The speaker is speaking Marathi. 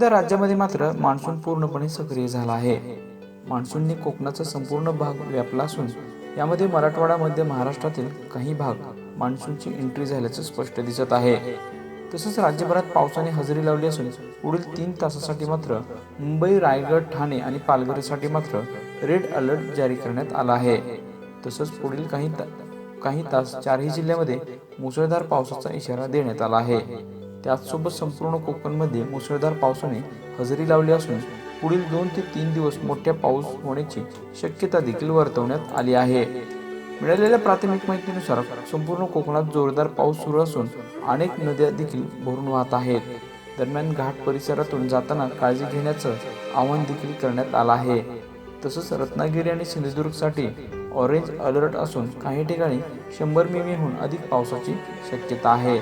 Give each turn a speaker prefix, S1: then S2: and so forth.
S1: सध्या राज्यामध्ये मात्र मान्सून पूर्णपणे सक्रिय झाला आहे. मान्सूनने कोकणाचा संपूर्ण भाग व्यापला असून यामध्ये मराठवाडा मध्य महाराष्ट्रातील काही भाग मान्सूनची एंट्री झाल्याचं स्पष्ट दिसत आहे. तसंच राज्यभरात पावसाने हजेरी लावली असून पुढील तीन तासासाठी मात्र मुंबई रायगड ठाणे आणि पालघरसाठी मात्र रेड अलर्ट जारी करण्यात आला आहे. तसंच पुढील काही ता- काही तास चारही जिल्ह्यामध्ये मुसळधार पावसाचा इशारा देण्यात आला आहे. त्याचसोबत संपूर्ण कोकणमध्ये मुसळधार पावसाने हजेरी लावली असून पुढील दोन ते तीन दिवस मोठ्या पाऊस होण्याची शक्यता देखील वर्तवण्यात आली आहे. मिळालेल्या प्राथमिक माहितीनुसार संपूर्ण कोकणात जोरदार पाऊस सुरू असून अनेक नद्या देखील भरून वाहत आहेत. दरम्यान घाट परिसरातून जाताना काळजी घेण्याचं आवाहन देखील करण्यात आलं आहे. तसंच रत्नागिरी आणि सिंधुदुर्गसाठी ऑरेंज अलर्ट असून काही ठिकाणी शंभर मिमीहून अधिक पावसाची शक्यता आहे.